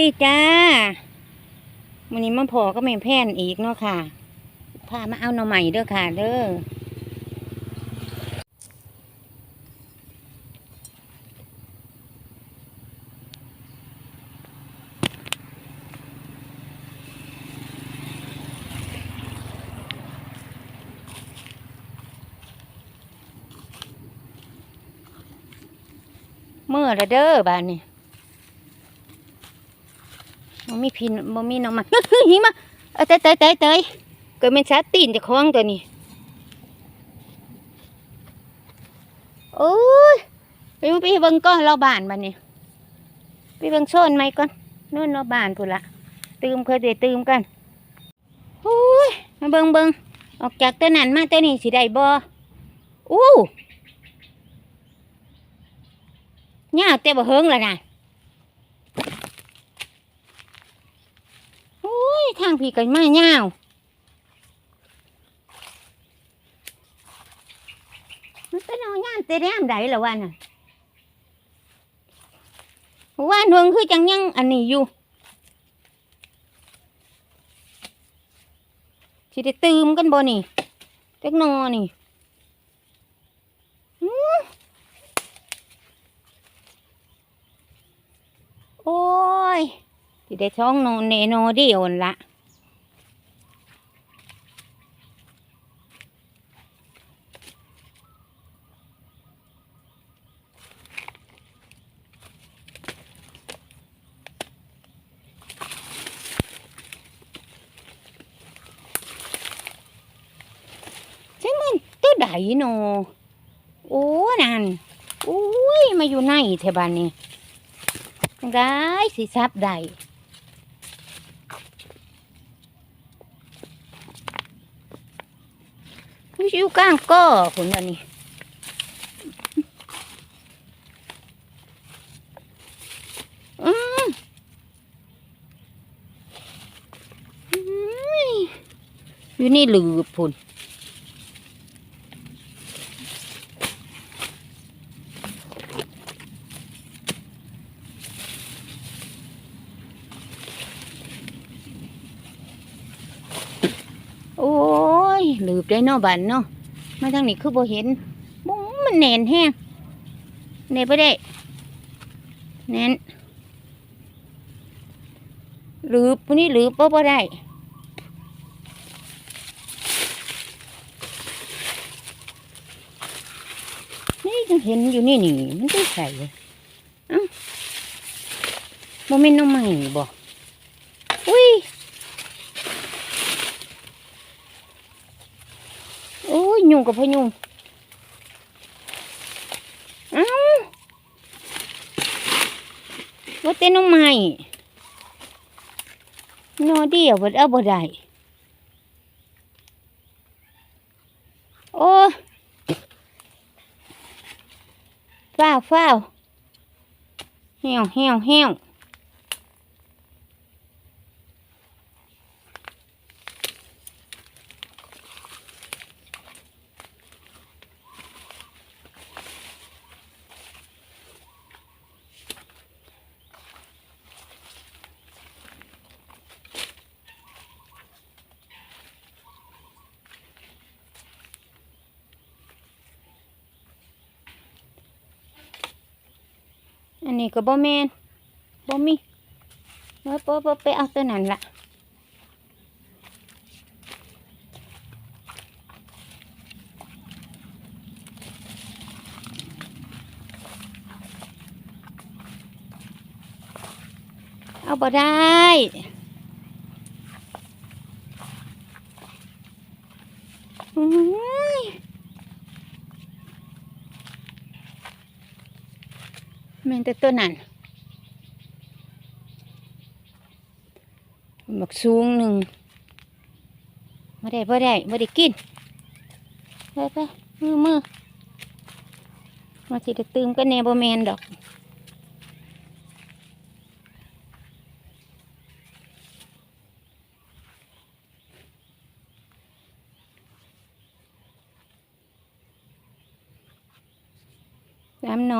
นี่จ้าวันนี้มาพอก็ไม่แพนอีกเนาะค่ะ พามาเอาหน่อใหม่เด้อค่ะเด้อ เมื่อละเด้อบ้านนี้ มันมีพินมันมีน้องมาหิมาเอ้ยเตยเตยเตยเตยเกิดเป็นชาตีนจะคล้องตัวนี้โอ้ยไปไปเบิ่งก้อนเราบานบ้านนี้ไปเบิ่งโซนไหมก่อนนู่นเราบานพุ่นละตื่มเคยเดตื่มกันโอ้ยมาเบิ่งเบิ่งออกจากตัวนั้นมาตัวนี้สิได้บ่อู้ยาวแต่บ่เฮิงแล้วนะโอ้ย ทางพี่กันมายาวมันเป็นเอาย่านเตะแรมใดละวันน่ะว่านเฮิงคือจังยังอันนี้อยู่สิได้ตื่มกันบ่นี่จักหนอนี่โอ้ย ที่ได้ท้องโนเนโนดียวนั่นละใช่มันตัวใดโนโอ้นั่นโอ้ย มาอยู่ในเทบานนี้ได้สิซับได้ อยู่กลางก็คนอันนี้อยู่นี่หลืบพุ่นโอ้ หลืบได้เนาะบันเนาะมาทางนี้คือบ่เห็นบุ้มมันแน่นแห้งแน่ไปได้แน่นหลืบวกนี้หลืบบ่บ่ได้นี่ยังเห็นอยู่นี่นี่มันได้ใส่เลยอ้าบ่แม่นหน้องใหม่บ่อุ้ย โอ้ ยยุงกับพยุงเอ้าว่าเต้นน้องใหม่นอเดียวเบิดเอาบ่ได้โอ้ฟ้าวฟ้าวเหี่ยวเหี่ยวเหี่ยว อันนี้ก็บ่แมนบ่มีเออปะปะไปเอาตัวนั้นละเอาบ่ได้อื้อ แม่นแต่ตัวนั้นบักสูงหนึ่งไม่ได้ไม่ได้ไม่ได้กินไปไปมือมือมาสิจะตื่มกันแนบ่แมนดอก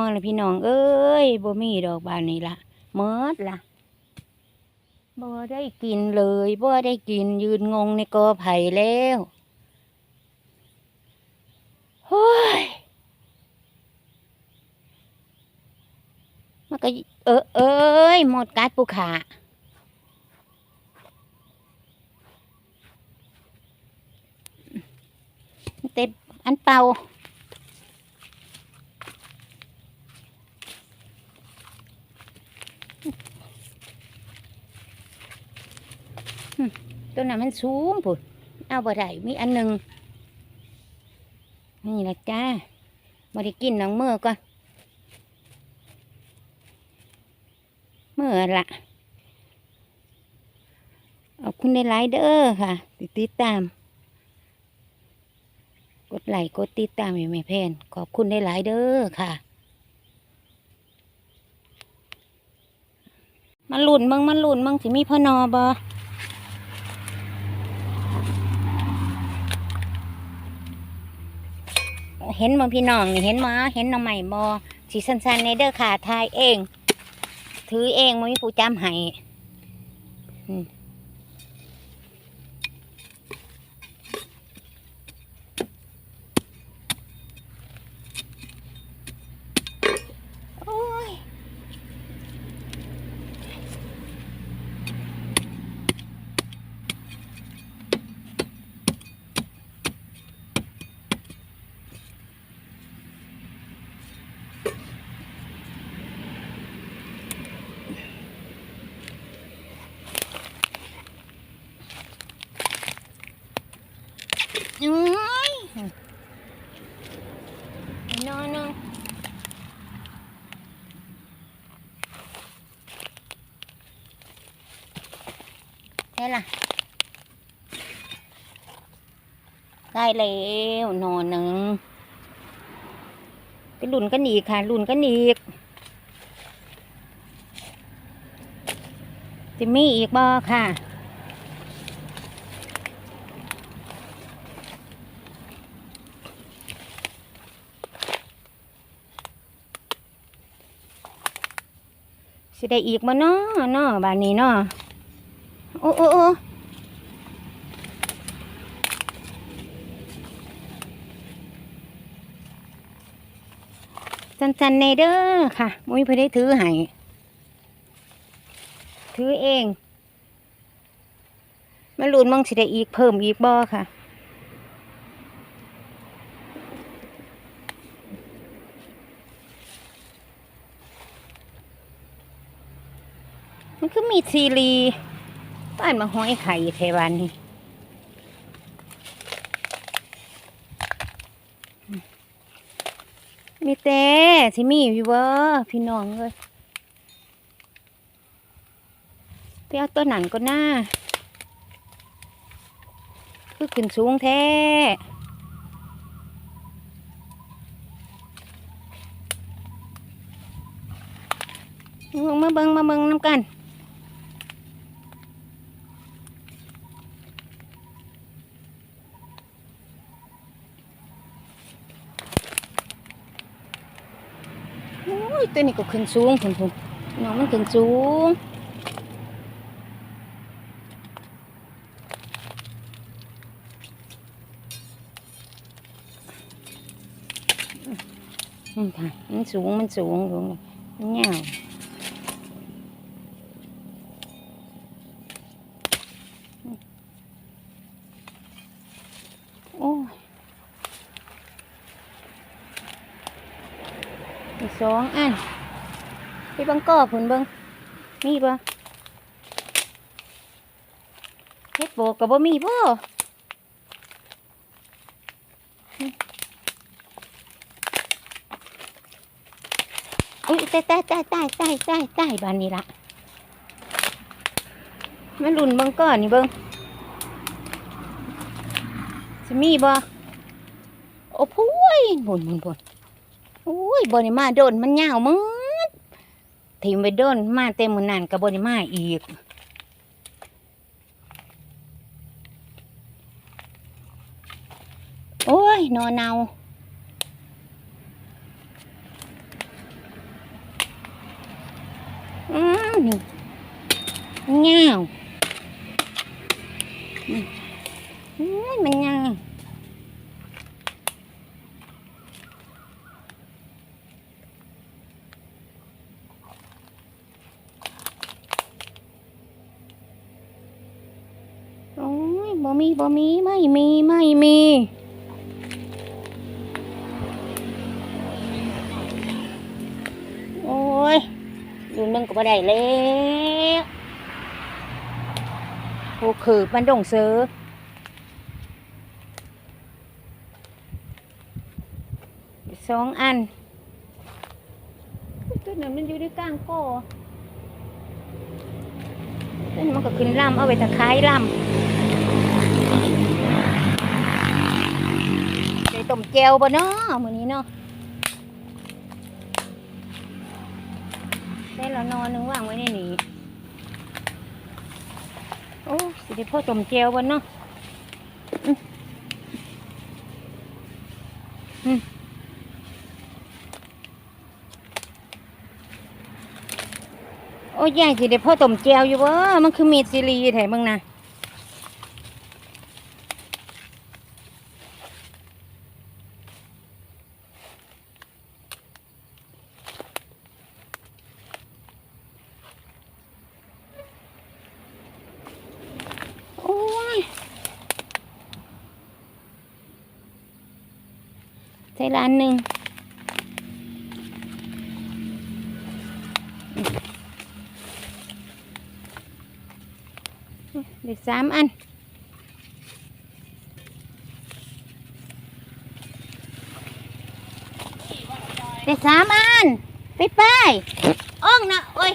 อนลยพี่น้องเอ้ยบ่มีดอกบานนี้ละเมิดละบ่ได้กินเลยบ่ได้กินยืนงงในกอไผ่แล้วเฮ้ยมันก็เออเอ้ยหมดกัดปูขาเต็มอันเป่า ตัวนั้นมันสูงพุ่นเอาบ่ได้มีอันหนึ่งนี่ละจ้าบ่ได้กินน้องเมื่อก่อนเมื่อละเอาคุณในไลน์เด้อค่ะ ติดตตาม กดไลค์กดติดตามให้แม่แพนขอบคุณในไลน์เด้อค่ะมาลุ่นมึงมาลุ่นมึงสิมีพ่อนอบอ เห็นบ่พี่น้องนี่เห็นมาเห็นน้องใหม่บอสีสันๆในเด้อค่ะทายเอง ถือเองมันมีผู้จำให้อืมโอ้ยอื้อยนอนนอนได้ ล่ะ ได้แล้วนอนหนึ่งไปลุนกันอีกค่ะลุนกันอีกจะมีอีกบ่ค่ะสิได้อีกบ่เนาะเนาะบ้านนี้เนาะ โอ้โอ้โอ้สันๆในเด้อค่ะ มุ้ยเพื่อได้ถือให้ถือเองมาลุ้นมองสิได้อีกเพิ่มอีกบ่ค่ะมันคือมีซีรี บ้านมาห้อยไข่เทวันนี่มีแต่ที่มีอยู่เวอร์พี่น้องเลยไปเอาตัวหนันก็น่าคือขึ้นสูงแท้มาเบิงมาเบิงน้ำกัน ยตัวนี้ก็ขึ้นสูงพุ่นพุ่นน้องมันขึ้นสูงมันสูงมันสูงลงมันเงาวโอ้ย อีก สองอันไปเบังก่อผุนเบิงมีบ่เฮ็ดโบกกับบ่มีบ่อุ้ยตายตายตายตายตายตายตายบานนี้ละมาลุ่นเบังก่อนนี่เบิงสิมีบ่โอ้พุ้ยหมุนหมุนหมุน อ้ยบริมาโดนมันยาวมึดทีมไปโดนมาเต็มมือนั่นกับบริมาอีกโอ้ยนอนเนาอืมเงี้ยวอืมอืมมันยังโอ้ย บ่มีไม่มีไม่มีโอ้ยอยู่นึงก็บ่ได้แล้วโอ้คือมันดงซื้อสองอันตัวนั้นมันอยู่ในกลางก่อตัวนี้มันก็ขึ้นลำเอาไปตะไคร้ลำใส่ ต้มแจวบ่เนาะมื้อนี้เนาะได้แล้วนอนนึงว่างไว้ในนี้โอ้สิได้พ่อต้มเจียววันเนาะอืมโอ้ยยายสิได้พ่อต้มเจียวอยู่วะมันคือมีดซีรีแถมึงนะโอ้ย ใส่ร้านหนึ่งเด็กสามอันเด็กสามอันไปไปอ้องนะโอ้ย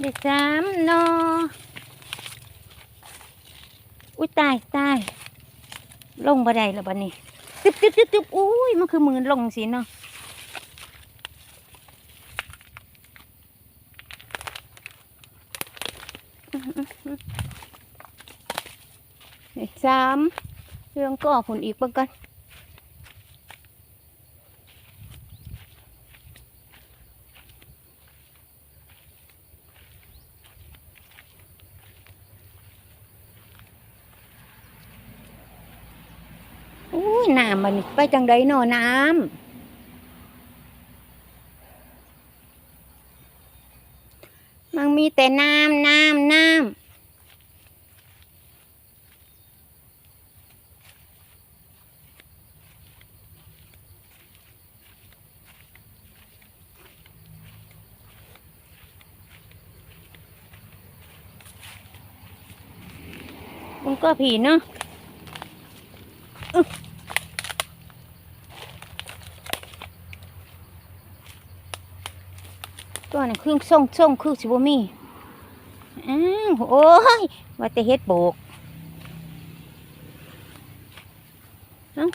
เด็กสามนออุ้ยตายตายลงบัไดแล้วบัดนี้ตึ๊บตึ๊บตึ๊บตึ๊บอุ้ยมันคือมือลงสิเนาะเด็กสามเรื่องก่อผลอีกบิ่งกัน ยน้ำมันไปจังไดเนาะน้ำมันมีแต่น้ำน้ำน้ำมันก็ผีเนาะอึ๊บตัวนี้ เครื่องส่งส่งคือสิบมีอ้าวโอ้ยว่าแต่เฮ็ดโบกเอ้า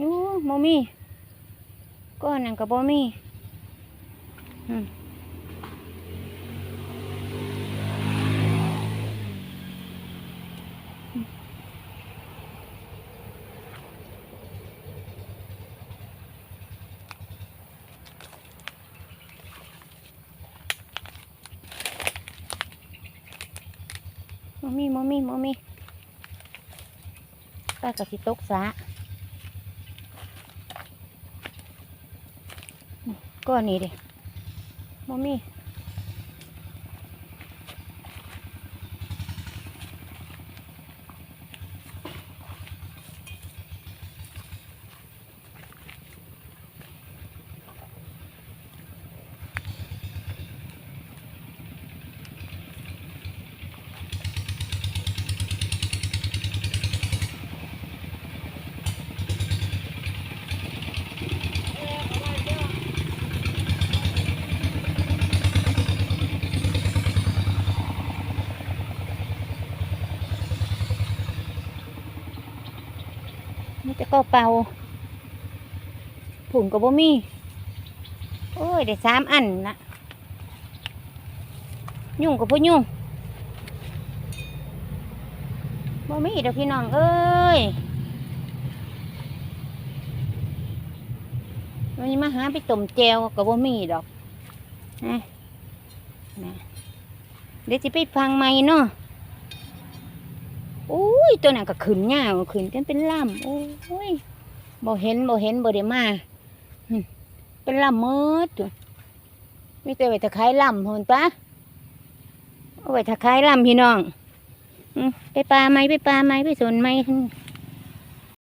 ยูโมมีก้อนนั่นก็บ่มีอืมมมีโมมีโมมี่ป้าก็สิตกสา ก้อนนี้ดิมอมี่ ก็เป่าผุ่นก็บ่มี โอ้ย ได้สามอันนะยุ่งกับพ่ยุ่งบ่มีดอกพี่น้องเอ้ยวันนี้มาหาไปต้มแจวกับบ่มีดอกนะนะเดี๋ยวจะไปฟังใหม่เนาะ โอ้ยตัวนั้นก็ขึ้นยาขึ้นกันเป็นลำโอ้ยบ่เห็นบ่เห็นบ่ได้มาเป็นลำมืดตัวมีแต่ไว้ตะไคร้ลำหุ่นปะเอาไว้ตะไคร้ลำพี่น้องไปปลาไหมไปปลาไหมไปสวนไหม